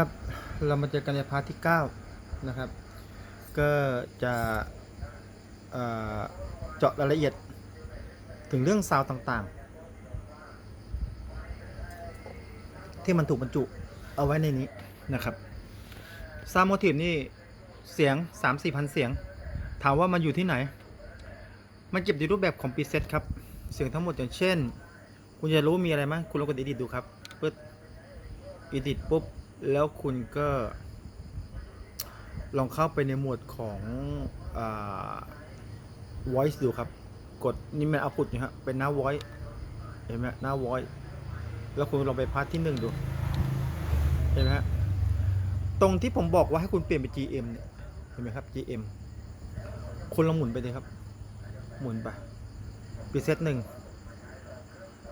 ครับเรามาเจอกันในพาร์ทที่ 9 นะครับ ก็จะเจาะรายละเอียดถึงเรื่องซาวด์ต่างๆ ที่มันถูกบรรจุเอาไว้ในนี้นะครับซาวโมทีฟนี่เสียง 3-4พันเสียง ถามว่ามันอยู่ที่ไหน มันเก็บในรูปแบบของ preset ครับ เสียงทั้งหมดอย่างเช่น คุณจะรู้มีอะไรมั้ยคุณลองกด edit ดูครับปึ๊ด edit ปุ๊บ แล้วคุณก็ลองเข้าไปในหมวดของอ voice ดูครับ กดนี่มัน output นะฮะเป็นหน้า voice เห็นไหมหน้า voice แล้วคุณลองไปพาร์ทที่หนึ่งดู เห็นไหมฮะ ตรงที่ผมบอกว่าให้คุณเปลี่ยนเป็น GM เนี่ย เห็นไหมครับ GM คุณลองหมุนไปเลยครับ หมุนไป preset หนึ่ง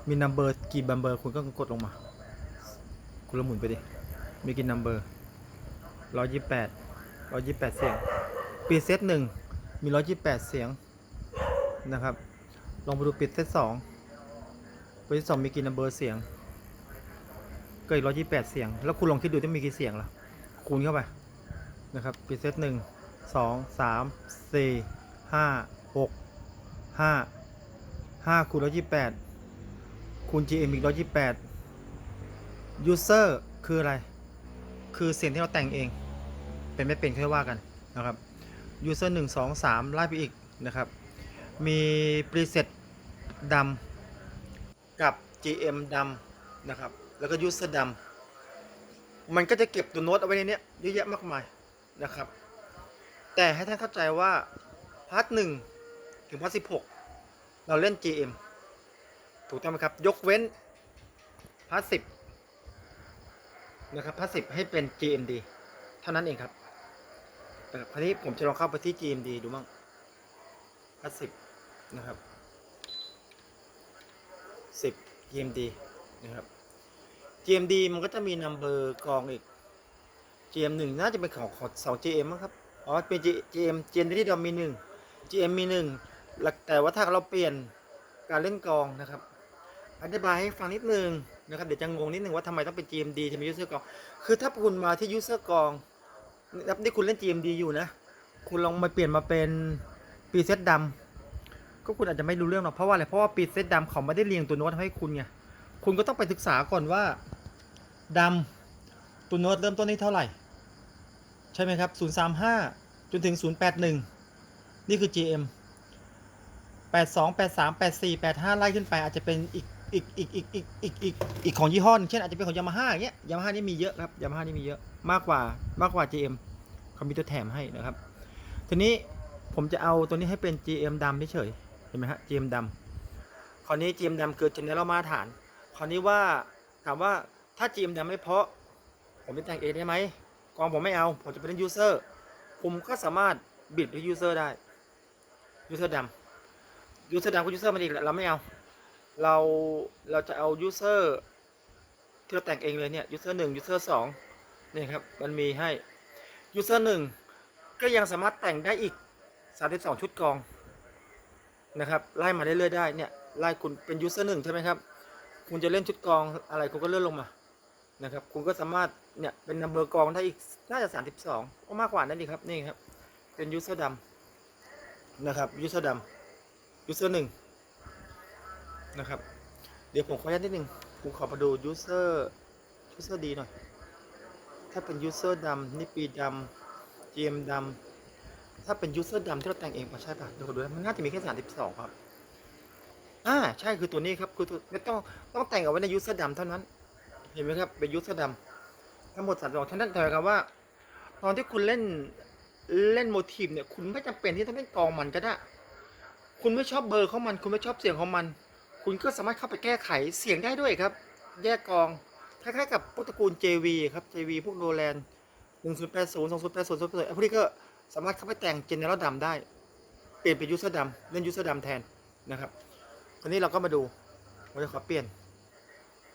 มี number กี่ number คุณก็กดลงมา คุณลองหมุนไปดิ มีกี่ number ร้อยยี่แปดร้อยยี่แปดเสียง preset หนึ่งมีร้อยยี่แปดเสียงนะครับ ลองไปดู preset สอง preset สองมีกี่ number เสียงก็อีกร้อยยี่แปดเสียง แล้วคุณลองคิดดูที่มีกี่เสียงล่ะ คูณเข้าไปนะครับ preset หนึ่งสองสามสี่ห้าหกห้าห้าคูณร้อยยี่แปดคูณ GM อีกร้อยยี่แปด user คืออะไร คือเสียงที่เราแต่งเอง เป็นไม่เป็นค่อยว่ากันนะครับ user 1 2 3ไล่ไปอีกนะครับ มี preset ดำกับ GM ดำนะครับ แล้วก็ user ดำมันก็จะเก็บตัวโน้ตเอาไว้ในนี้เยอะแยะมากมายนะครับ แต่ให้ท่านเข้าใจว่าพาร์ทหนึ่งถึงพาร์ทสิบหกเราเล่น GM ถูกต้องไหมครับ ยกเว้นพาร์ทสิบ นะครับพาสิบให้เป็น GMD เท่านั้นเองครับนะครับคราวนี้ผมจะลองเข้าไปที่ GMD ดูมั่งพาสิบนะครับสิบ GMD นะครับ GMD มันก็จะมีนัมเบอร์กองอีก GM หนึ่งน่าจะเป็นของของสอง GM มั้งครับอ๋อเป็น G- GM GM ที่เรามีหนึ่ง GM มีหนึ่งแต่ว่าถ้าเราเปลี่ยนการเล่นกองนะครับ อธิบายให้ฟังนิดนึงนะครับเดี๋ยวจะงงนิดนึงว่าทำไมต้องเป็น GMD ทำไม user กอง คือถ้าคุณมาที่ user กองนับที่คุณเล่น GMD อยู่นะ คุณลองมาเปลี่ยนมาเป็น preset ดำก็คุณอาจจะไม่รู้เรื่องหรอกเพราะว่าอะไรเพราะว่า preset ดำเขาไม่ได้เรียงตัวโน้ตให้คุณไงคุณก็ต้องไปศึกษาก่อนว่าดำตัวโน้ตเริ่มต้นที่เท่าไหร่ ใช่ไหมครับ 035 จนถึง 081 นี่คือ GM 82 83 84 85 ไล่ขึ้นไปอาจจะเป็นอีก อีกอีกอีกอีกอีกอีกอีกของยี่ห้อเช่นอาจจะเป็นของยามาฮ่าอย่างเงี้ยยามาฮ่านี่มีเยอะครับยามาฮ่านี่มีเยอะมากกว่ามากกว่า GM เขามีตัวแถมให้นะครับ ทีนี้ผมจะเอาตัวนี้ให้เป็น GM ดำเฉยเห็นไหมฮะ GM ดำคราวนี้ GM ดำเกิด general มาตรฐานคราวนี้ว่าถามว่าถ้า GM ดำไม่เพาะ ผมจะแต่งเองได้ไหมกองผมไม่เอา ผมจะเป็น user ผมก็สามารถบิดไป user ได้ user ดำ user ดำกับ user มันอีกแหละเราไม่เอา เราเราจะเอา user ที่เราแต่งเองเลยเนี่ย user 1 user 2นี่ครับมันมีให้ user 1 ก็ยังสามารถแต่งได้อีก 32 ชุดกองนะครับไล่มาเรื่อยๆได้เนี่ยไล่คุณเป็น user 1 ใช่ไหมครับ คุณจะเล่นชุดกองอะไรคุณก็เลื่อนลงมานะครับคุณก็สามารถเนี่ยเป็นนัมเบอร์กองได้อีกน่าจะ 32ก็มากกว่านั้นดีครับนี่ครับเป็น user ดำนะครับ user ดำ user ห นะครับ เดี๋ยวผมขออนุญาตนิดนึงผมขอมาดู user user ดีหน่อย ถ้าเป็น user ดำนี่ปีดำ GM ดำถ้าเป็น user ดำที่เราแต่งเองป่ะใช่ป่ะดี๋ยวขอดูมันน่าจะมีแค่32ครับอ่าใช่คือตัวนี้ครับคือตัวไม่ต้องต้องแต่งเอาไว้ใน user ดำเท่านั้น เห็นไหมครับเป็น user ดำทั้งหมดสามดอกฉะนั้นแต่กับว่า ตอนที่คุณเล่นเล่นโมทีฟเนี่ยคุณไม่จำเป็นที่ต้องเล่นกองมันก็ได้ คุณไม่ชอบเบอร์ของมัน คุณไม่ชอบเสียงของมัน คุณก็สามารถเข้าไปแก้ไขเสียงได้ด้วยครับ แยกกองคล้ายๆกับพวกตระกูล JV ครับ JV พวกโรแลน1080 2080 2080พวกนี้ก็สามารถเข้าไปแต่งเจเนอเรลดำได้ เปลี่ยนเป็นยูเซอร์ดำเล่นยูเซอร์ดำแทนนะครับทีนี้เราก็มาดูเราจะขอเปลี่ยน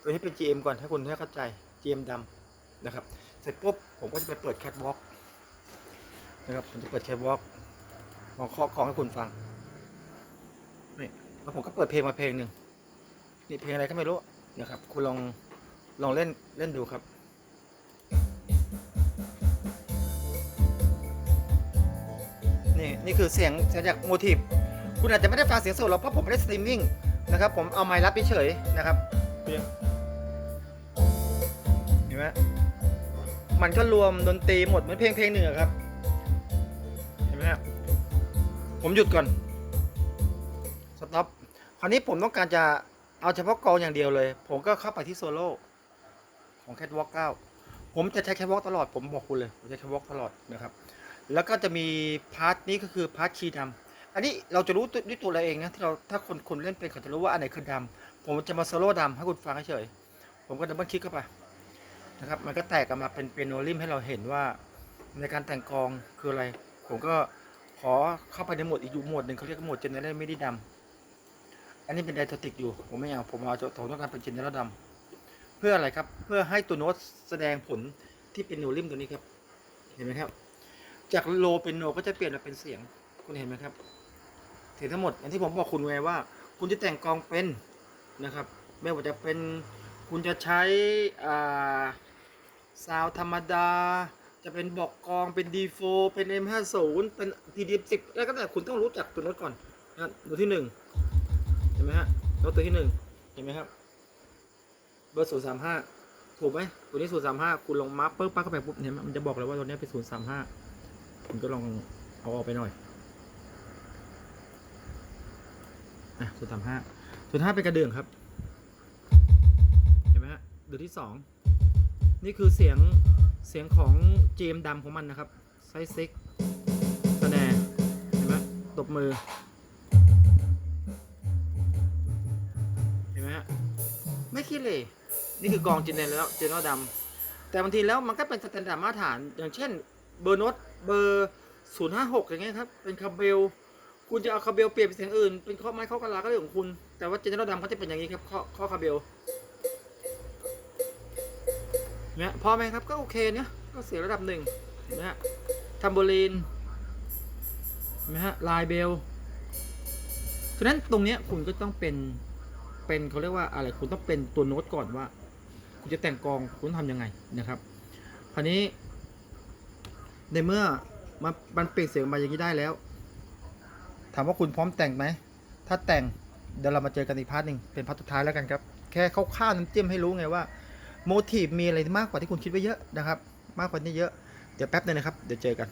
ตัวนี้เป็น GM ก่อนให้คุณให้เข้าใจ GM ดำนะครับ เสร็จปุ๊บผมก็จะไปเปิดแคทวอล์กนะครับผมจะเปิดแคทวอล์กลองเคาะของให้คุณฟังนี่ แล้วผมก็เปิดเพลงมาเพลงหนึ่งนี่เพลงอะไรก็ไม่รู้นะครับ คุณลองลองเล่นเล่นดูครับนี่นี่คือเสียงเสียงจากโมทีฟคุณอาจจะไม่ได้ฟังเสียงสดหรอกเพราะผมไม่ได้สตรีมมิ่งนะครับ ผมเอาไมค์รับเฉยนะครับเห็นไหมมันก็รวมดนตรีหมดเหมือนเพลงเพลงหนึ่งครับ เห็นไหมฮะผมหยุดก่อน ต็อปคราวนี้ผมต้องการจะเอาเฉพาะกองอย่างเดียวเลย ผมก็เข้าไปที่โซโล่ของ Catwalk 9ผมจะใช้ Catwalk ตลอด ผมบอกคุณเลยผมใช้ Catwalk ตลอดนะครับ แล้วก็จะมีพาร์ทนี้ก็คือพาร์ทคีย์ดำอันนี้เราจะรู้ด้วยตัวเราเองนะที่เราถ้าคนคนเล่นเป็นเขาจะรู้ว่าอันไหนคือดำผมจะมาโซโล่ดำให้คุณฟังเฉยผมก็ดับเบิลคลิกเข้าไปนะครับมันก็แตกออกมาเป็นเปียโนริมให้เราเห็นว่าในการแต่งกองคืออะไร ผมก็ขอเข้าไปในโหมดอีกยูโหมดหนึ่งเขาเรียกว่าโหมดเจเนเรลไม่ได้ดำ อันนี้เป็นไดโทติกอยู่ ผมไม่เอา ผมเอาผมต้องการเป็นเจเนเรลดำเพื่ออะไรครับ เพื่อให้ตัวโน้ตแสดงผลที่เป็นโนริมตัวนี้ครับ เห็นไหมครับ จากโลเป็นโนก็จะเปลี่ยนมาเป็นเสียง คุณเห็นไหมครับเสียงทั้งหมดอย่างที่ผมบอกคุณไว้ว่า คุณจะแต่งกองเป็นนะครับ ไม่ว่าจะเป็นคุณจะใช้อ่าซาวธรรมดา จะเป็นบอกกองเป็น D4 เป็น M50 เป็น TD10 แล้วก็แต่คุณต้องรู้จักตัวโน้ตก่อนนะตัวที่หนึ่ง ห็นไหมฮะโน้ตตัวที่หนึ่งเห็นไหมครับ เบอร์ศูนย์สามห้าถูกไหมตัวนี้ศูนย์สามห้าคุณลงมาร์ปปึ๊บปั๊บเข้าไปปุ๊บเห็นไหมมันจะบอกเลยว่าตัวนี้เป็นศูนย์สามห้าคุณก็ลองเอาออกไปหน่อยอะศูนย์สามห้าศูนย์ห้าเป็นกระเดื่องครับ เห็นไหมฮะเดือที่สองนี่คือเสียงเสียงของเจมดำของมันนะครับไซส์ซิกแนร์เห็นไหมตบมือ ไม่คิดเลยนี่คือกองเจเนแล้วเจเนลดำแต่บางทีแล้วมันก็เป็นสแตนดาร์ดมาตรฐาน อย่างเช่น เบอร์โน้ตเบอร์056อย่างเงี้ยครับเป็นคาเบลคุณจะเอาคาเบลเปลี่ยนเป็นเสียงอื่นเป็นข้อไม้ข้อกระลาก็เรื่องของคุณ แต่ว่าเจเนอเรลดำเขาจะเป็นอย่างนี้ครับข้อข้อคาเบลเนี่ยพอไหมครับก็โอเคเนี่ยก็เสียงระดับหนึ่งเห็นะฮะทัมโบลีนเห็นไหมฮะลายเบลฉะนั้นตรงเนี้ยคุณก็ต้องเป็น เป็นเขาเรียกว่าอะไรคุณต้องเป็นตัวโน้ตก่อนว่า คุณจะแต่งกองคุณทำยังไงนะครับคราวนี้ ในเมื่อมันมันเปล่งเสียงมาอย่างนี้ได้แล้ว ถามว่าคุณพร้อมแต่งไหมถ้าแต่งเดี๋ยวเรามาเจอกันอีกพาร์ทหนึ่งเป็นพาร์ทสุดท้ายแล้วกันครับ แค่คร่าวๆน้ำจิ้มให้รู้ไงว่าโมทีฟมีอะไรมากกว่าที่คุณคิดไว้เยอะนะครับ มากกว่านี้เยอะ เดี๋ยวแป๊บนึงนะครับ เดี๋ยวเจอกัน